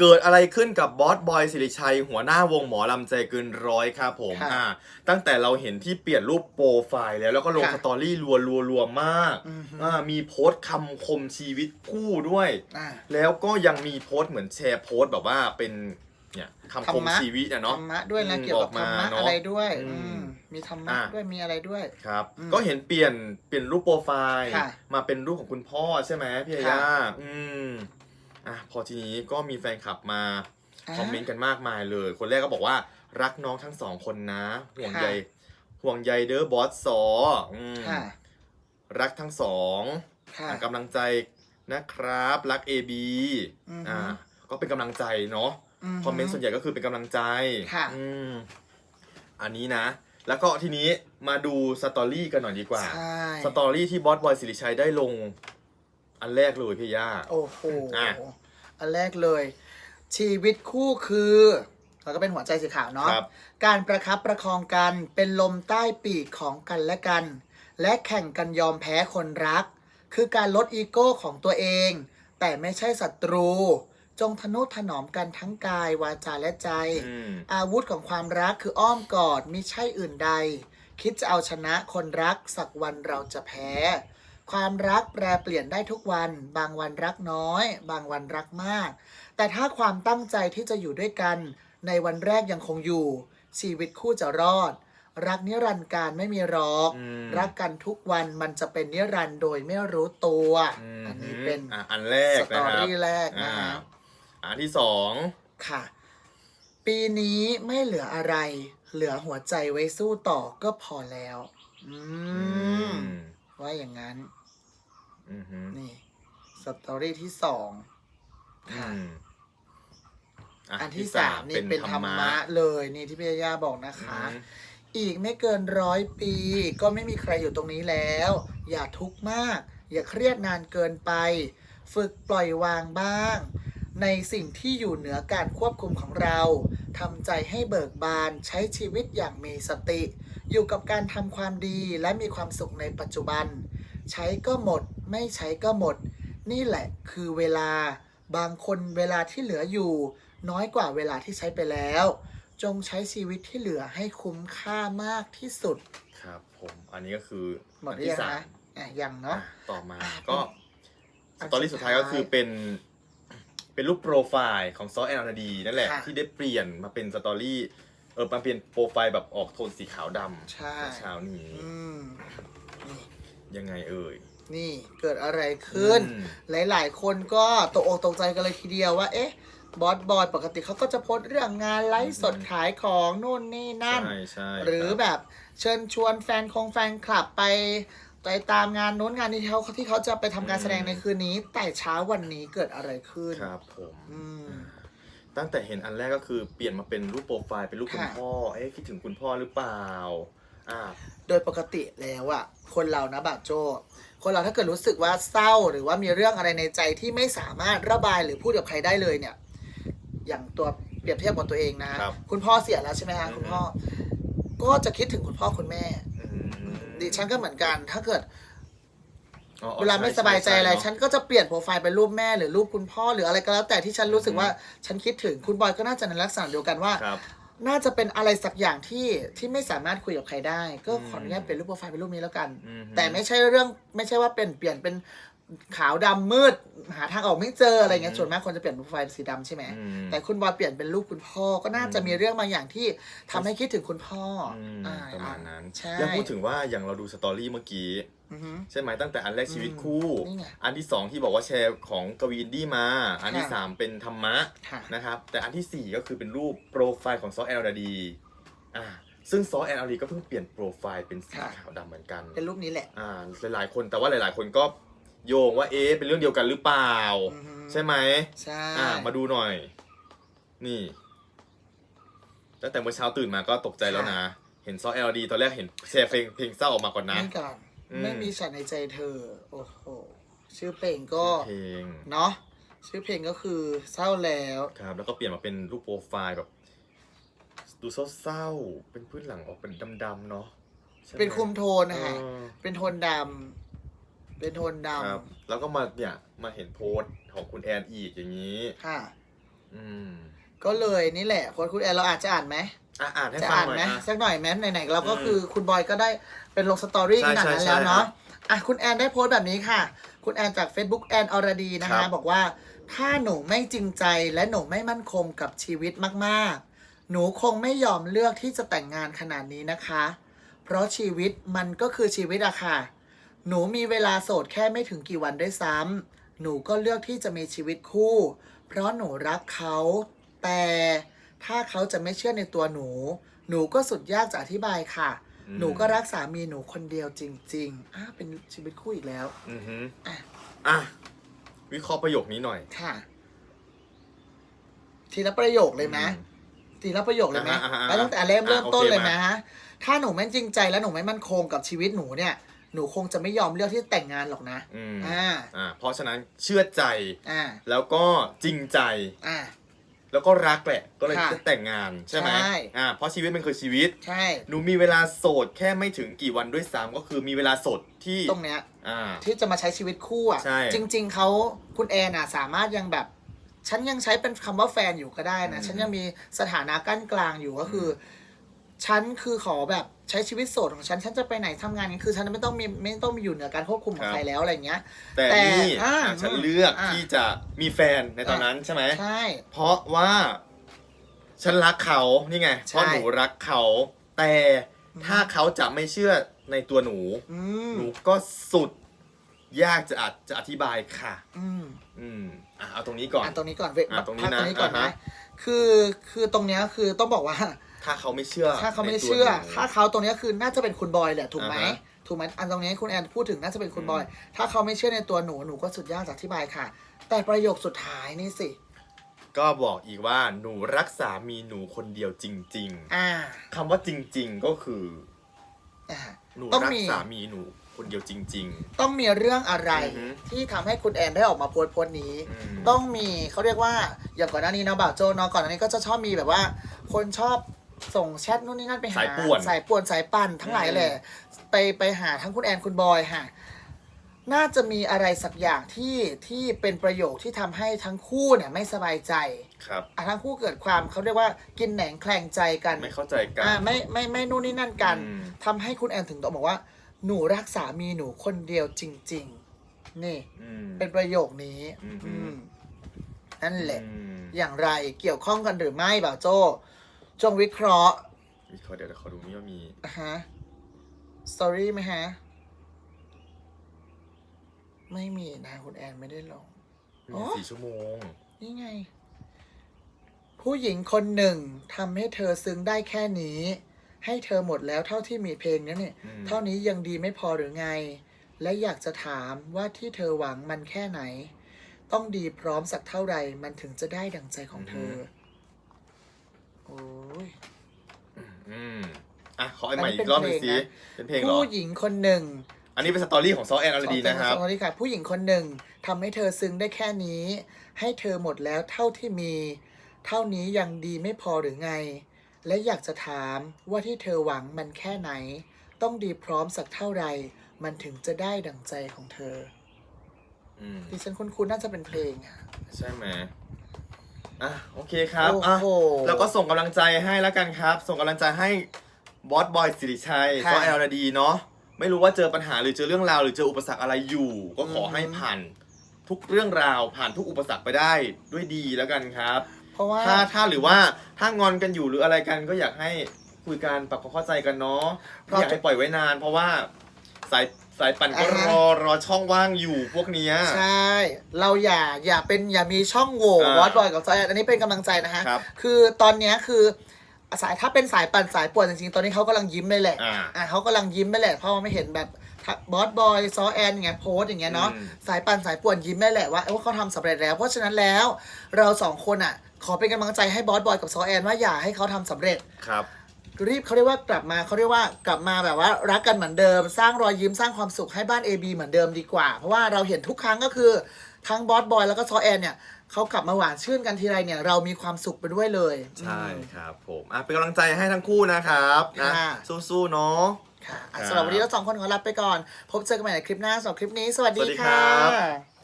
เกิดอะไรขึ้นกับบอสบอยสิริชัย หัวหน้าวงหมอลำใจเกินร้อยครับผมค่ะอ่าตั้งแต่เราเห็นที่เปลี่ยนรูปโปรไฟล์แล้วแล้วก็ลงค่ะสตอรี่รัวรัวรัวๆมากอือฮึ อ่ามีโพสต์คำคมชีวิตคู่ด้วย อ่า แล้วก็ยังมีโพสต์เหมือนแชร์โพสต์แบบว่าเป็นเนี่ยคำคมธรรมะ ชีวิตอะธรเนาะ รมะด้วยนะอืมเกี่ยวกับธรรมะออกมาเนอะอะไรด้วยอืมอืมมีธรรมะอะ ด้วยมีอะไรด้วย ครับ อืมก็เห็นเปลี่ยนเปลี่ยนรูปโปรไฟล์ ค่ะมาเป็นรูปของคุณพ่อใช่ไหมพี่ยาค่ะ ย่าอืม อะพอทีนี้ก็มีแฟนคลับมาคอมเมนต์กันมากมายเลย คนแรกก็บอกว่ารักน้องทั้งสองคนนะ ห่วงใยห่วงใยเด้อบอสสออืมค่ะรักทั้งสองค่ะอะกำลังใจนะครับ รัก AB อือฮึอ่า ก็เป็นกำลังใจเนาะคอมเมนต์ส่วนใหญ่ก็คือเป็นกำลังใจค่ะอืมอันนี้นะ แล้วก็ทีนี้มาดูสตอรี่กันหน่อยดีกว่าใช่สตอรี่ที่บอสบอยสิริชัยได้ลง อันแรกเลยพี่ย่า โอ้โหอะ อันแรกเลย ชีวิตคู่คือแล้วก็เป็นหัวใจสีขาวเนาะครับ การประคับประคองกันเป็นลมใต้ปีกของกันและกัน และแข่งกันยอมแพ้คนรัก คือการลดอีโก้ของตัวเอง แต่ไม่ใช่ศัตรู จงทนุถนอมกันทั้งกายวาจาและใจ อืม อาวุธของความรักคืออ้อมกอดมิใช่อื่นใด คิดจะเอาชนะคนรักสักวันเราจะแพ้ ความรักแปรเปลี่ยนได้ทุกวัน บางวันรักน้อย บางวันรักมาก แต่ถ้าความตั้งใจที่จะอยู่ด้วยกัน ในวันแรกยังคงอยู่ ชีวิตคู่จะรอด รักนิรันดร์การไม่มีหรอก อืม รักกันทุกวันมันจะเป็นนิรันดร์โดยไม่รู้ตัวมอันนี้เป็นอะอันแรกสตนะอครับรี่แรกนะอ่าฮะ อันที่สองค่ะ ปีนี้ไม่เหลืออะไร เหลือหัวใจไว้สู้ต่อก็พอแล้ว อืม ว่าอย่างนั้นอืมอืมนี่สตอรี่ที่สองค่ะอืมะอันที่สามนี่เป็นธรรมะเลย นี่ที่พี่ย่าบอกนะคะอืมอีกไม่เกินร้อยปี ก็ไม่มีใครอยู่ตรงนี้แล้ว อย่าทุกข์มาก อย่าเครียดนานเกินไป ฝึกปล่อยวางบ้าง ในสิ่งที่อยู่เหนือการควบคุมของเราทำใจให้เบิกบานใช้ชีวิตอย่างมีสติ อยู่กับการทำความดีและมีความสุขในปัจจุบัน ใช้ก็หมด ไม่ใช้ก็หมด นี่แหละคือเวลา บางคนเวลาที่เหลืออยู่ น้อยกว่าเวลาที่ใช้ไปแล้ว จงใช้ชีวิตที่เหลือให้คุ้มค่ามากที่สุด ครับผมอันนี้ก็คือหมดอันหรือที่ยังสามนะอะยังเนาะอะต่อมาอะก็อัสนตอรี่สุสุดดท้าท้ายยก็คือเป็นเป็นรูปโปรไฟล์ของซอแอนนาดีนั่นแหละค่ะที่ได้เปลี่ยนมาเป็นสตอรี่ เออมาเป็นโปรไฟล์แบบออกโทนสีขาวดำใช่ เช้านี้ อืมนี่ยังไงเอ่ย นี่เกิดอะไรขึ้น อืม หลาย ๆ คนก็ตกอกตกใจกันเลยทีเดียวว่า เอ๊ะ บอสบอยปกติเขาก็จะโพสต์เรื่องงานไลฟ์สดขายของนู่นนี่นั่น ใช่ใช่หรือคบ แบบเชิญชวนแฟนคงแฟนคลับไปไปตามงานนู้นงานนี้ที่เขาที่เขาจะไปทำการแสดงในคืนนี้ แต่เช้าวันนี้เกิดอะไรขึ้น ครับผม อืม ตั้งแต่เห็นอันแรกก็คือเปลี่ยนมาเป็นรูปโปรไฟล์เป็นรูปคุณค่ะ พ่อ เอ๊ะคิดถึงคุณพ่อหรือเปล่า อ่า โดยปกติแล้วอะคนเรานะบาโจ คนเราถ้าเกิดรู้สึกว่าเศร้าหรือว่ามีเรื่องอะไรในใจที่ไม่สามารถระบายหรือพูดกับใครได้เลยเนี่ย อย่างตัวเปรียบเทียบกับตัวเองนะฮะครับคุณพ่อเสียแล้วใช่ไหมฮะอืมคุณพ่อ ก็จะคิดถึงคุณพ่อคุณแม่ อืมดิฉันก็เหมือนกัน ถ้าเกิด อ๋ออ๋อเวลาไม่ใช่สบายใจอะไรเนอะฉันก็จะเปลี่ยนโปรไฟล์เป็นรูปแม่หรือรูปคุณพ่อหรืออะไรก็แล้วแต่ที่ฉันรู้สึกว่าฉันคิดถึงคุณบอยก็น่าจะในลักษณะเดียวกันว่า ครับ น่าจะเป็นอะไรสักอย่างที่ที่ไม่สามารถคุยกับใครได้ ก็อืมขออนุญาตเป็นรูปโปรไฟล์เป็นรูปนี้แล้วกัน อืม แต่ไม่ใช่เรื่องไม่ใช่ว่าเป็นเปลี่ยนเป็น ขาวดำมืด หาทางออกไม่เจออะไรเงี้ยอืมส่วนมากคนจะเปลี่ยนโปรไฟล์เป็นสีดำใช่ไหม อืม แต่คุณบอยเปลี่ยนเป็นรูปคุณพ่อก็น่าจะอืมมีเรื่องบางอย่างที่ทำให้คิดถึงคุณพ่อออืมอ่าประมาณนั้นใช่ยังพูดถึงว่าอย่างเราดูสตอรี่เมื่อกี้ อือฮึ ใช่ไหมตั้งแต่อันแรกชีวิตคู่ นี่ไงอันที่สองที่บอกว่าแชร์ของกวีอินดี้มา อันที่ค่ะ สามเป็นธรรมะค่ะ นะครับ แต่อันที่สี่ก็คือเป็นรูปโปรไฟล์ของซอแอลดาดีอ่าซึ่งซอแอลดาดีก็เพิ่งเปลี่ยนโปรไฟล์เป็นสีค่ะ ขาวดำเหมือนกันเป็นรูปนี้แหละ อ่าหลายๆคนแต่ว่าหลายๆคนก็ โยงว่าเอ๊ะเป็นเรื่องเดียวกันหรือเปล่า อือฮึ ใช่ไหมใช่อ่า มาดูหน่อย นี่ตั้งแต่เมื่อเช้าตื่นมาก็ตกใจแล้วนะ เห็นซอแอลดีตอนแรกเห็นแชร์เพลงเพลงเศร้าออกมาก่อนนะ นี่ก่อนอืม ไม่มีฉันในใจเธอ โอ้โห ชื่อเพลงก็ เพลง เนาะชื่อเพลงก็คือเศร้าแล้ว ครับแล้วก็เปลี่ยนมาเป็นรูปโปรไฟล์แบบดูเศร้าๆ เป็นพื้นหลังออกเป็นดำๆเนาะใช่ไหเป็นคุมโทนนะคะ เออเป็นโทนดำ เป็นโทนดครับ แล้วก็มาเนี่ยมาเห็นโพสต์ของคุณแอนอีกอย่างนี้ำค่ะ อืมก็เลยนี่แหละคนคุณแอนเราอาจจะอ่านไหมอะอ่านให้จะฟังอ่านหน่อยไหมอะสักหน่อยไหมไหนๆเราก็อืมคือคุณบอยก็ได้เป็นลงสตอรี่ใช่ขนาดนั้นใช่แล้วเนาะใช่อะคุณแอนได้โพสต์แบบนี้ค่ะ คุณแอนจาก Facebook แอนอรดีนะครัคะ บ บอกว่าถ้าหนูไม่จริงใจและหนูไม่มั่นคงกับชีวิตมากๆ หนูคงไม่ยอมเลือกที่จะแต่งงานขนาดนี้นะคะ เพราะชีวิตมันก็คือชีวิตอะค่ะ หนูมีเวลาโสดแค่ไม่ถึงกี่วันด้วยซ้ำหนูก็เลือกที่จะมีชีวิตคู่ เพราะหนูรักเขา แต่ถ้าเขาจะไม่เชื่อในตัวหนู หนูก็สุดยากจะอธิบายค่ะ อืม หนูก็รักสามีหนูคนเดียวจริงๆอะเป็นชีวิตคู่อีกแล้ว อือฮึอะ อะ วิเคราะห์ประโยคนี้หน่อยค่ะ ทีละประโยคเลยไหม อืมทีละประโยคเลยไหมอ่าฮะอ่าฮะแล้วตั้งแต่เริ่มเริ่มอะต้นโอเคเลยมานะฮะ ถ้าหนูไม่จริงใจและหนูไม่มั่นคงกับชีวิตหนูเนี่ย หนูคงจะไม่ยอมเลือกที่จะแต่งงานหรอกนะอืมอ่าอ่าเพราะฉะนั้นเชื่อใจอ่าแล้วก็จริงใจ อ่า แล้วก็รักแหละ ก็เลยค่ะจะแต่งงานใช่ไหมใช่ อ่าเพราะชีวิตมันคือชีวิต ใช่ หนูมีเวลาโสดแค่ไม่ถึงกี่วันด้วยซ้ำก็คือมีเวลาโสดที่ตรงเนี้ย อ่า ที่จะมาใช้ชีวิตคู่อะ ใช่ จริง ๆ เขาคุณแอนอะสามารถยังแบบ ฉันยังใช้เป็นคำว่าแฟนอยู่ก็ได้นะอืมฉันยังมีสถานะกั้นกลางอยู่ก็คือ ฉันคือขอแบบใช้ชีวิตโสดของฉัน ฉันจะไปไหนทำงานนี้คือฉันไม่ต้องมีไม่ต้องมีอยู่เหนือการควบคุมของใครแล้วอะไรเงี้ย แต่แต่นี่อ่าอะฉันเลือกอ่าที่จะมีแฟนในตอนนั้นใช่ไหมใช่ เพราะว่า ฉันรักเขานี่ไงใช่เพราะหนูรักเขา แต่ถ้าเขาจะไม่เชื่อในตัวหนูอืมหนูก็สุดยากจะอาจจะอธิบายค่ะ อืม อืมอะเอาตรงนี้ก่อนอ่านตรงนี้ก่อนเวอะตรงนี้พักนะตรงนี้ก่อนอ่านะฮะคือคือตรงเนี้ยคือต้องบอกว่า ถ้าเขาไม่เชื่อถ้าเขาไม่ได้ในตัวเชื่อหนู ถ้าเขาตรงเนี้ยคือน่าจะเป็นคุณบอยแหละถูกไหมอ่าฮะถูกไหมอันตรงนี้คุณแอนพูดถึงน่าจะเป็นคุณอืมบอย ถ้าเขาไม่เชื่อในตัวหนูหนูก็สุดยากจะอธิบายค่ะ แต่ประโยคสุดท้ายนี่สิ ก็บอกอีกว่าหนูรักสามีหนูคนเดียวจริง อ่าๆคำว่าจริง ๆ ก็คือ อ่าหนูต้องรักมี สามีหนูคนเดียวจริง ต้องมีเรื่องอะไรอือฮึที่ทำให้คุณแอนได้ออกมาโพสต์โพสต์นี้ๆอืมต้องมีเขาเรียกว่าอย่างก่อนหน้านี้เนาะบ่าวโจเนาะก่อนหน้านี้ก็จะชอบมีแบบว่า คนชอบ ส่งแชทนู่นนี่นั่นไปหาสายป่วนสายป่วนสายปั่นทั้งหลายอืมแหละไปไปหาทั้งคุณแอนคุณบอยค่ะ น่าจะมีอะไรสักอย่างที่ที่เป็นประโยคที่ทำให้ทั้งคู่เนี่ยไม่สบายใจครับ อะทั้งคู่เกิดความเขาเรียกว่ากินแหนงแคลงใจกันไม่เข้าใจกัน อ่าไม่ไม่ไม่นู่นนี่นั่นกันอืม ทำให้คุณแอนถึงต้องบอกว่า หนูรักสามีหนูคนเดียวจริง ๆ นี่ อืม เป็นประโยคนี้อืม อืมนั่นแหละ อืม อย่างไรเกี่ยวข้องกันหรือไม่บ่าวโจ จงวิเคราะห์วิเคราะห์เดี๋ยวเดี๋ยวขอดูนี่ว่ามีอะฮะสตอรี่ไหมฮะ ไม่มีนะคุณแอนไม่ได้ลง อ๋มีอ สี่ชั่วโมง นี่ไง ผู้หญิงคนหนึ่งทำให้เธอซึ้งได้แค่นี้ ให้เธอหมดแล้วเท่าที่มีเพลงนี้เนี่ย อืม เท่านี้ยังดีไม่พอหรือไง และอยากจะถามว่าที่เธอหวังมันแค่ไหน ต้องดีพร้อมสักเท่าไหร่มันถึงจะได้ดังใจของเธอโอ้ย อืม อะขอไอ้ใหม่อันนี้อีกรอบหนึงเป็นเพลสิงนะเป็นเพลงเหรอผู้หญิงคนหนึ่ง อันนี้เป็นสตอรี่ของซอแอนอลดีนะครับสวัสดีค่ะ ผู้หญิงคนหนึ่งทำให้เธอซึ้งได้แค่นี้ ให้เธอหมดแล้วเท่าที่มี เท่านี้ยังดีไม่พอหรือไง และอยากจะถามว่าที่เธอหวังมันแค่ไหน ต้องดีพร้อมสักเท่าไหร่มันถึงจะได้ดังใจของเธออืมดิฉันคุ้นๆน่าจะเป็นเพลงอะใช่ไหมอะโอเคครับโอ้อะโหแล้วก็ส่งกำลังใจให้แล้วกันครับ ส่งกำลังใจให้ บอสบอยสิริชัยค่ะซอแอนอลดีเนาะไม่รู้ว่าเจอปัญหาหรือเจอเรื่องราวหรือเจออุปสรรคอะไรอยู่ ก็ขอให้อืมผ่านทุกเรื่องราวผ่านทุกอุปสรรคไปได้ด้วยดีแล้วกันครับ เพราะว่า ถ้าถ้าหรือว่าถ้างอนกันอยู่หรืออะไรกันก็อยากให้คุยกันปรับความเข้าใจกันเนาะเพไม่ราะอยากให้ปล่อยไว้นาน เพราะว่าสายสายปั่นก็อ่าฮะรอรอช่องว่างอยู่พวกเนี้ย ใช่ เราอย่าอย่าเป็นอย่ามีช่องโหว่อ่าวอดบอยกับซอยแอนอันนี้เป็นกำลังใจนะฮะครับ คือตอนเนี้ยคือ สายถ้าเป็นสายปั่นสายป่วนจริงๆ ตอนนี้เขากำลังยิ้มเลยแหละ อ่าอะเขากำลังยิ้มไปแหละ เพราะว่าไม่เห็นแบบบอสบอยซอแอนอย่างเงี้ยโพสต์อย่างเงี้ยเนาะอืม สายปั่นสายป่วนยิ้มได้แหละว่าเอ้ยว่าเขาทำสำเร็จแล้ว เพราะฉะนั้นแล้วเราสองคนอะ ขอเป็นกำลังใจให้บอสบอยกับซอแอนว่าอย่าให้เขาทำสำเร็จ ครับ รีบเขาเรียกว่ากลับมาเขาเรียกว่ากลับมาแบบว่า รักกันเหมือนเดิม สร้างรอยยิ้มสร้างความสุขให้บ้าน AB เหมือนเดิมดีกว่า เพราะว่าเราเห็นทุกครั้งก็คือทั้งบอสบอยแล้วก็ซอแอนเนี่ยเขากลับมาหวานชื่นกันทีไรเนี่ยเรามีความสุขไปด้วยเลยใช่อืมครับผมอะเป็นกำลังใจให้ทั้งคู่นะครับนะค่ะสู้ๆเนาะค่ะอะครับสำหรับวันนี้เราสองคนขอลาไปก่อน พบเจอกันใหม่ในคลิปหน้าสำหรับคลิปนี้ สวัสดีสวัสดีครัค่ะบ